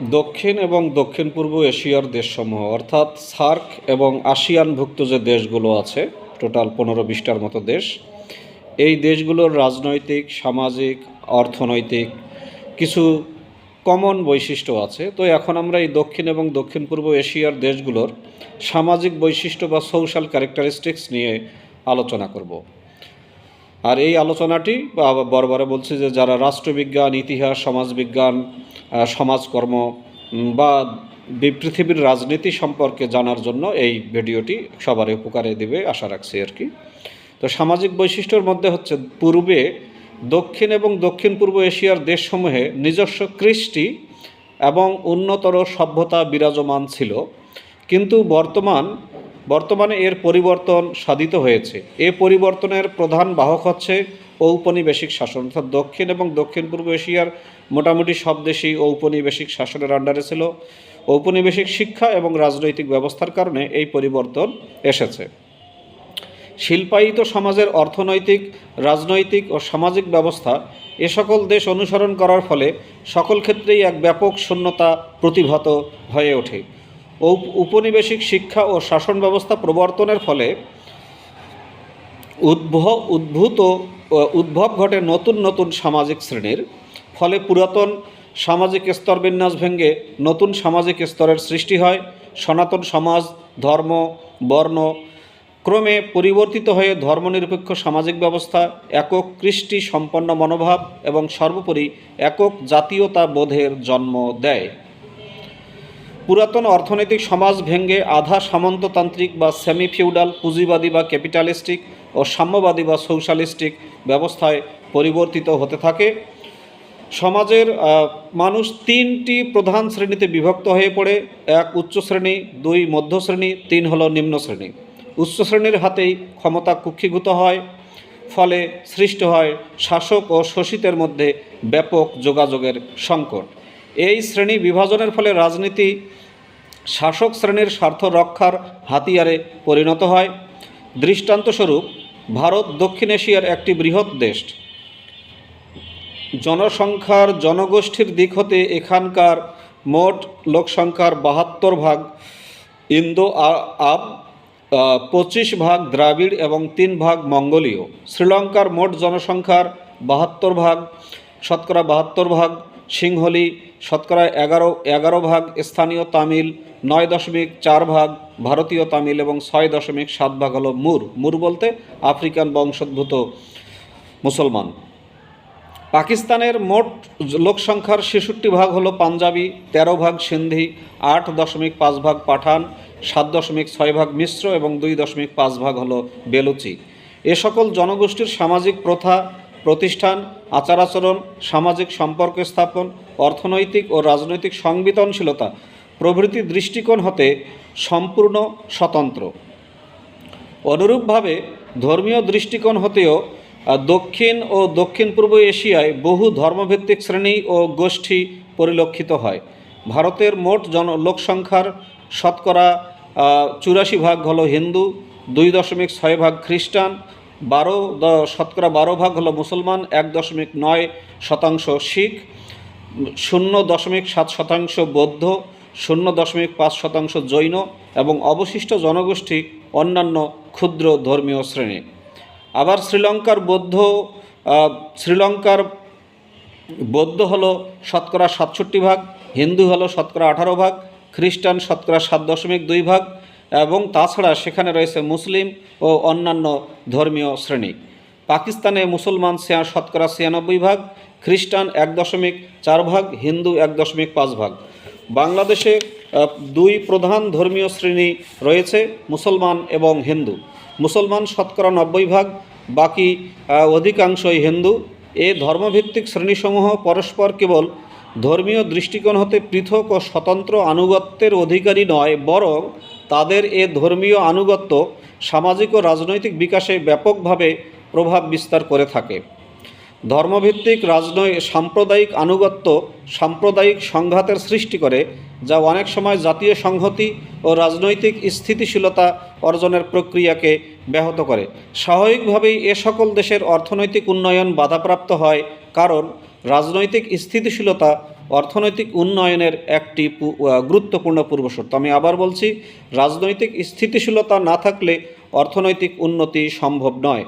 দক্ষিণ এবং দক্ষিণ পূর্ব এশিয়ার দেশসমূহ, অর্থাৎ সার্ক এবং আসিয়ানভুক্ত যে দেশগুলো আছে, টোটাল পনেরো বিশটার মতো দেশ, এই দেশগুলোর রাজনৈতিক, সামাজিক, অর্থনৈতিক কিছু কমন বৈশিষ্ট্য আছে। তো এখন আমরা এই দক্ষিণ এবং দক্ষিণ পূর্ব এশিয়ার দেশগুলোর সামাজিক বৈশিষ্ট্য বা সোশ্যাল ক্যারেক্টারিস্টিক্স নিয়ে আলোচনা করব। আর এই আলোচনাটি বরবারে বলছি যে যারা রাষ্ট্রবিজ্ঞান, ইতিহাস, সমাজবিজ্ঞান সমাজকর্ম বি- পৃথিবীর রাজনীতি সম্পর্কে জানার জন্য এই ভিডিওটি সবার উপকারে দেবে আশা রাখছি আর কি। তো সামাজিক বৈশিষ্ট্যের মধ্যে হচ্ছে পূর্বে দক্ষিণ এবং দক্ষিণ পূর্ব এশিয়ার দেশসমূহে নিজস্ব কৃষ্টি এবং উন্নতর সভ্যতা বিরাজমান ছিল। কিন্তু বর্তমান বর্তমানে এর পরিবর্তন সাধিত হয়েছে। এ পরিবর্তনের প্রধান বাহক হচ্ছে ঔপনিবেশিক শাসন, অর্থাৎ দক্ষিণ এবং দক্ষিণ পূর্ব এশিয়ার মোটামুটি সব দেশই ঔপনিবেশিক শাসনের আন্ডারে ছিল। ঔপনিবেশিক শিক্ষা এবং রাজনৈতিক ব্যবস্থার কারণে এই পরিবর্তন এসেছে। শিল্পায়িত সমাজের অর্থনৈতিক, রাজনৈতিক ও সামাজিক ব্যবস্থা এ সকল দেশ অনুসরণ করার ফলে সকল ক্ষেত্রেই এক ব্যাপক শূন্যতা প্রতিভাত হয়ে ওঠে। উপনিবেশিক শিক্ষা ও শাসন ব্যবস্থা প্রবর্তনের ফলে উদ্ভব, উদ্ভূত উদ্ভব ঘটে নতুন নতুন সামাজিক শ্রেণির। ফলে পুরাতন সামাজিক স্তরবিন্যাস ভেঙে নতুন সামাজিক স্তরের সৃষ্টি হয়। সনাতন সমাজ, ধর্ম, বর্ণ ক্রমে পরিবর্তিত হয়ে ধর্মনিরপেক্ষ সামাজিক ব্যবস্থা, একক কৃষ্টি সম্পন্ন মনোভাব এবং সর্বোপরি একক জাতীয়তা বোধের জন্ম দেয়। পুরাতন অর্থনৈতিক সমাজ ভেঙ্গে আধা সামন্ততান্ত্রিক বা সেমি ফিউডাল পুঁজিবাদী বা ক্যাপিটালিস্টিক ও সাম্যবাদী বা সোশ্যালিস্টিক ব্যবস্থায় পরিবর্তিত হতে থাকে। সমাজের মানুষ তিনটি প্রধান শ্রেণীতে বিভক্ত হয়ে পড়ে। এক উচ্চ শ্রেণি, দুই মধ্য শ্রেণি, তিন হলো নিম্ন শ্রেণি। উচ্চ শ্রেণির হাতেই ক্ষমতা কুক্ষিভূত হয়, ফলে সৃষ্ট হয় শাসক ও শোষিতের মধ্যে ব্যাপক যোগাযোগের সংকট। এই শ্রেণি বিভাজনের ফলে রাজনীতি শাসক শ্রেণির স্বার্থ রক্ষার হাতিয়ারে পরিণত হয়। দৃষ্টান্তস্বরূপ, ভারত দক্ষিণ এশিয়ার একটি বৃহৎ দেশ। জনসংখ্যার জনগোষ্ঠীর দিক হতে এখানকার মোট লোকসংখ্যার বাহাত্তর ভাগ ইন্দো আব পঁচিশ ভাগ দ্রাবিড় এবং তিন ভাগ মঙ্গোলীয়। শ্রীলঙ্কার মোট জনসংখ্যার বাহাত্তর ভাগ, শতকরা বাহাত্তর ভাগ সিংহলি, শতকরা এগারো এগারো ভাগ স্থানীয় তামিল, নয় দশমিক চার ভাগ ভারতীয় তামিল এবং ছয় দশমিক সাত ভাগ হলো মুর। মুর বলতে আফ্রিকান বংশোদ্ভূত মুসলমান। পাকিস্তানের মোট লোকসংখ্যার ছেষট্টি ভাগ হলো পাঞ্জাবি, তেরো ভাগ সিন্ধি, আট দশমিক পাঁচ ভাগ পাঠান, সাত দশমিক ছয় ভাগ মিশ্র এবং দুই দশমিক পাঁচ ভাগ হলো বেলুচি। এ সকল জনগোষ্ঠীর সামাজিক প্রথা প্রতিষ্ঠান আচার আচরণ সামাজিক সম্পর্ক স্থাপন, অর্থনৈতিক ও রাজনৈতিক সংবেদনশীলতা প্রভৃতি দৃষ্টিকোণ হতে সম্পূর্ণ স্বতন্ত্র। অনুরূপভাবে ধর্মীয় দৃষ্টিকোণ হতেও দক্ষিণ ও দক্ষিণ পূর্ব এশিয়ায় বহু ধর্মভিত্তিক শ্রেণি ও গোষ্ঠী পরিলক্ষিত হয়। ভারতের মোট জন লোকসংখ্যার শতকরা চুরাশি ভাগ হল হিন্দু, দুই দশমিক ছয় ভাগ খ্রিস্টান বারো শতকরা বারো ভাগ হলো মুসলমান, এক দশমিক নয় শতাংশ শিখ, শূন্য দশমিক সাত শতাংশ বৌদ্ধ, শূন্য দশমিক পাঁচ শতাংশ জৈন এবং অবশিষ্ট জনগোষ্ঠী অন্যান্য ক্ষুদ্র ধর্মীয় শ্রেণি। আবার শ্রীলঙ্কার বৌদ্ধ শ্রীলঙ্কার বৌদ্ধ হলো শতকরা সাতষট্টি ভাগ, হিন্দু হলো শতকরা আঠারো ভাগ, খ্রিস্টান শতকরা সাত দশমিক দুই ভাগ এবং তাছাড়া সেখানে রয়েছে মুসলিম ও অন্যান্য ধর্মীয় শ্রেণি। পাকিস্তানে মুসলমান ছিয়া শতকরা ছিয়ানব্বই ভাগ, খ্রিস্টান এক দশমিক চার ভাগ, হিন্দু এক দশমিক পাঁচ ভাগ। বাংলাদেশে দুই প্রধান ধর্মীয় শ্রেণি রয়েছে, মুসলমান এবং হিন্দু। মুসলমান শতকরা নব্বই ভাগ, বাকি অধিকাংশই হিন্দু। এ ধর্মভিত্তিক শ্রেণীসমূহ পরস্পর কেবল ধর্মীয় দৃষ্টিকোণ হতে পৃথক ও স্বতন্ত্র আনুগত্যের অধিকারী নয়, বরং তাদের এ ধর্মীয় আনুগত্য সামাজিক ও রাজনৈতিক বিকাশে ব্যাপকভাবে প্রভাব বিস্তার করে থাকে। ধর্মভিত্তিক রাজনৈ, সাম্প্রদায়িক আনুগত্য সাম্প্রদায়িক সংঘাতের সৃষ্টি করে, যা অনেক সময় জাতীয় সংহতি ও রাজনৈতিক স্থিতিশীলতা অর্জনের প্রক্রিয়াকে ব্যাহত করে। স্বাভাবিকভাবেই এ সকল দেশের অর্থনৈতিক উন্নয়ন বাধাপ্রাপ্ত হয় কারণ রাজনৈতিক স্থিতিশীলতা অর্থনৈতিক উন্নয়নের একটি গুরুত্বপূর্ণ পূর্বশর্ত। আমি আবার বলছি, রাজনৈতিক স্থিতিশীলতা না থাকলে অর্থনৈতিক উন্নতি সম্ভব নয়।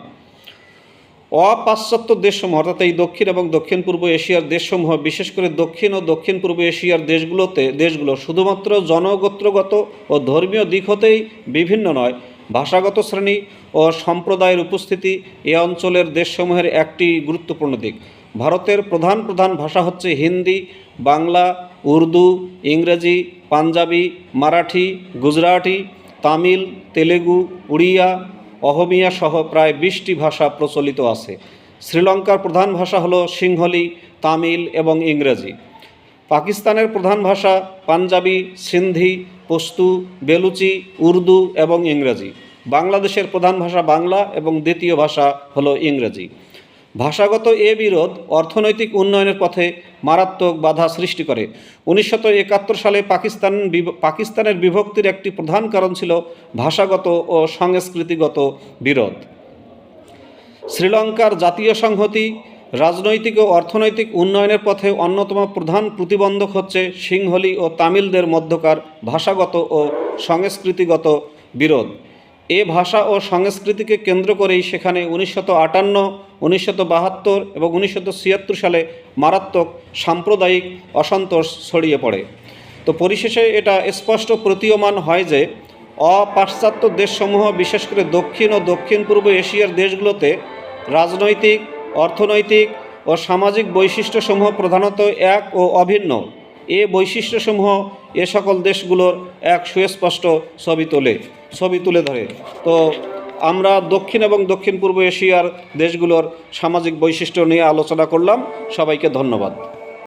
অপাশ্চাত্য দেশসমূহ, অর্থাৎ এই দক্ষিণ এবং দক্ষিণ পূর্ব এশিয়ার দেশসমূহ, বিশেষ করে দক্ষিণ ও দক্ষিণ পূর্ব এশিয়ার দেশগুলোতে, দেশগুলো শুধুমাত্র জনগোত্রগত ও ধর্মীয় দিক হতেই বিভিন্ন নয়। ভাষাগত শ্রেণি ও সম্প্রদায়ের উপস্থিতি এ অঞ্চলের দেশসমূহের একটি গুরুত্বপূর্ণ দিক। ভারতের প্রধান প্রধান ভাষা হচ্ছে হিন্দি, বাংলা, উর্দু, ইংরেজি, পাঞ্জাবি, মারাঠি, গুজরাটি, তামিল, তেলেগু, উড়িয়া, অহমিয়া সহ প্রায় বিশটি ভাষা প্রচলিত আছে। শ্রীলঙ্কার প্রধান ভাষা হলো সিংহলি, তামিল এবং ইংরেজি। পাকিস্তানের প্রধান ভাষা পাঞ্জাবি, সিন্ধি, পস্তু, বেলুচি, উর্দু এবং ইংরেজি। বাংলাদেশের প্রধান ভাষা বাংলা এবং দ্বিতীয় ভাষা হলো ইংরেজি। ভাষাগত এ বিরোধ অর্থনৈতিক উন্নয়নের পথে মারাত্মক বাধা সৃষ্টি করে। উনিশশো একাত্তর সালে পাকিস্তান পাকিস্তানের বিভক্তির একটি প্রধান কারণ ছিল ভাষাগত ও সংস্কৃতিগত বিরোধ। শ্রীলঙ্কার জাতীয় সংহতি, রাজনৈতিক ও অর্থনৈতিক উন্নয়নের পথে অন্যতম প্রধান প্রতিবন্ধক হচ্ছে সিংহলি ও তামিলদের মধ্যকার ভাষাগত ও সংস্কৃতিগত বিরোধ। এ ভাষা ও সংস্কৃতিকে কেন্দ্র করেই সেখানে উনিশশত আটান্ন, উনিশশত বাহাত্তর এবং উনিশশত ছিয়াত্তর সালে মারাত্মক সাম্প্রদায়িক অসন্তোষ ছড়িয়ে পড়ে। তো পরিশেষে এটা স্পষ্ট প্রতীয়মান হয় যে, অপাশ্চাত্য দেশসমূহ, বিশেষ করে দক্ষিণ ও দক্ষিণ পূর্ব এশিয়ার দেশগুলোতে রাজনৈতিক, অর্থনৈতিক ও সামাজিক বৈশিষ্ট্যসমূহ প্রধানত এক ও অভিন্ন। এ বৈশিষ্ট্যসমূহ এ সকল দেশগুলোর এক সুস্পষ্ট ছবি তোলে। ছবি তুলে ধরে। তো আমরা দক্ষিণ এবং দক্ষিণ পূর্ব এশিয়ার দেশগুলোর সামাজিক বৈশিষ্ট্য নিয়ে আলোচনা করলাম। সবাইকে ধন্যবাদ।